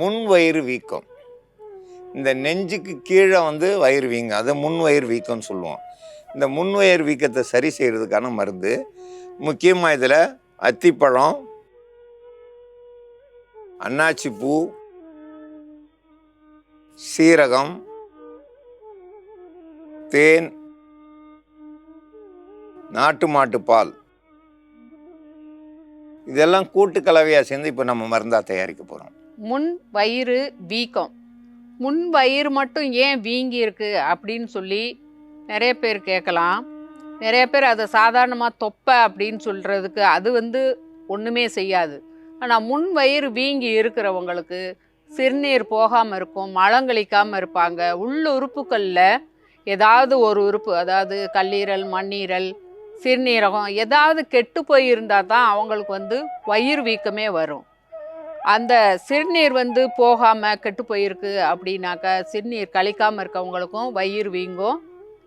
முன் வயிறு வீக்கம். இந்த நெஞ்சுக்கு கீழே வந்து வயிறு வீங்க. அதை முன் வயிறு வீக்கம்னு சொல்லுவோம். இந்த முன் வயிறு வீக்கத்தை சரி செய்கிறதுக்கான மருந்து முக்கியமாக இதில் அத்திப்பழம் அன்னாச்சி பூ சீரகம் தேன் நாட்டு மாட்டு பால். இதெல்லாம் கூட்டு கலவையாக சேர்ந்து இப்போ நம்ம மருந்தாக தயாரிக்க போகிறோம் முன் வயிறு வீக்கம். முன் வயிறு மட்டும் ஏன் வீங்கி இருக்கு அப்படின்னு சொல்லி நிறைய பேர் கேட்கலாம். நிறைய பேர் அதை சாதாரணமாக தொப்பை அப்படின்னு சொல்கிறதுக்கு அது வந்து ஒன்றுமே செய்யாது. ஆனால் முன் வயிறு வீங்கி இருக்கிறவங்களுக்கு சிறுநீர் போகாமல் இருக்கும் மலங்கழிக்காமல் இருப்பாங்க. உள்ள உறுப்புகளில் ஏதாவது ஒரு உறுப்பு அதாவது கல்லீரல் மண்ணீரல் சிறுநீரகம் ஏதாவது கெட்டு போயிருந்தால் தான் அவங்களுக்கு வந்து வயிறு வீக்கமே வரும். அந்த சிறுநீர் வந்து போகாமல் கெட்டு போயிருக்கு அப்படின்னாக்கா சிறுநீர் கழிக்காமல் இருக்கவங்களுக்கும் வயிறு வீங்கும்.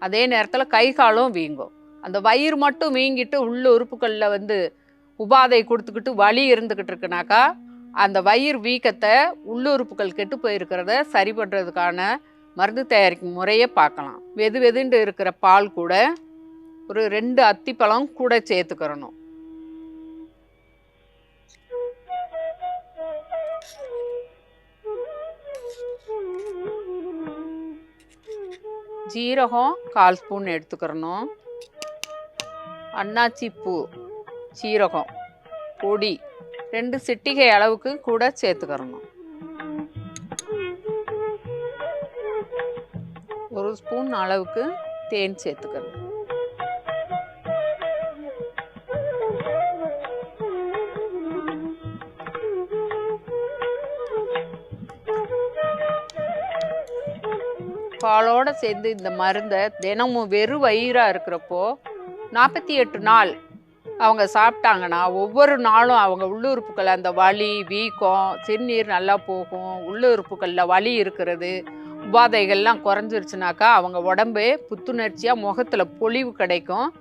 அதே நேரத்தில் கை காலும் வீங்கும். அந்த வயிறு மட்டும் வீங்கிட்டு உள்ள உறுப்புகளில் வந்து உபாதை கொடுத்துக்கிட்டு வலி இருந்துக்கிட்டு இருக்குனாக்கா அந்த வயிறு வீக்கத்தை உள்ளுறுப்புகள் கெட்டு போயிருக்கிறத சரி பண்ணுறதுக்கான மருந்து தயாரிக்கும் முறையை பார்க்கலாம். வெது வெதுண்டு இருக்கிற பால் கூட ஒரு ரெண்டு அத்திப்பழம் கூட சேர்த்துக்கிறணும். ஜீரகம் கால் ஸ்பூன் எடுத்துக்கிறணும். அன்னாச்சி பூ சீரகம் பொடி ரெண்டு சிட்டிகை அளவுக்கு கூட சேர்த்துக்கிறணும். ஒரு ஸ்பூன் அளவுக்கு தேன் சேர்த்துக்கணும் பாலோட சேர்ந்து இந்த மருந்தை தினமும் வெறும் வயிறாக இருக்கிறப்போ நாற்பத்தி எட்டு நாள் அவங்க சாப்பிட்டாங்கன்னா ஒவ்வொரு நாளும் அவங்க உள்ளுறுப்புகள் அந்த வலி வீக்கம் சிறுநீர் நல்லா போகும் உள்ளுறுப்புகளில் வலி இருக்கிறது உபாதைகள்லாம் குறைஞ்சிருச்சுனாக்கா அவங்க உடம்பே புத்துணர்ச்சியாக முகத்தில் பொழிவு கிடைக்கும்.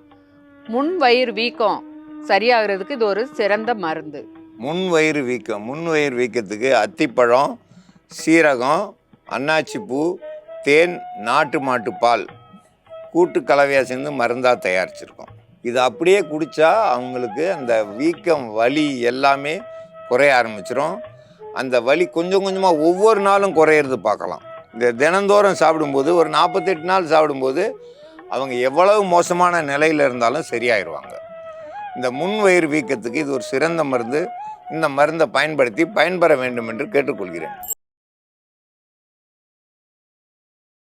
முன் வயிறு வீக்கம் சரியாகிறதுக்கு இது ஒரு சிறந்த மருந்து. முன் வயிறு வீக்கம் முன் வயிறு வீக்கத்துக்கு அத்திப்பழம் சீரகம் அன்னாச்சி பூ தேன் நாட்டு மாட்டு பால் கூட்டு கலவையாக சேர்ந்து மருந்தாக தயாரிச்சிருக்கோம். இது அப்படியே குடித்தா அவங்களுக்கு அந்த வீக்கம் வலி எல்லாமே குறைய ஆரம்பிச்சிரும். அந்த வலி கொஞ்சம் கொஞ்சமாக ஒவ்வொரு நாளும் குறையிறது பார்க்கலாம். இந்த தினந்தோறும் சாப்பிடும்போது ஒரு நாற்பத்தெட்டு நாள் சாப்பிடும்போது அவங்க எவ்வளவு மோசமான நிலையில் இருந்தாலும் சரியாயிருவாங்க. இந்த முன் வயிறு வீக்கத்துக்கு இது ஒரு சிறந்த மருந்து. இந்த மருந்தை பயன்படுத்தி பயன்பெற வேண்டும் என்று கேட்டுக்கொள்கிறேன்.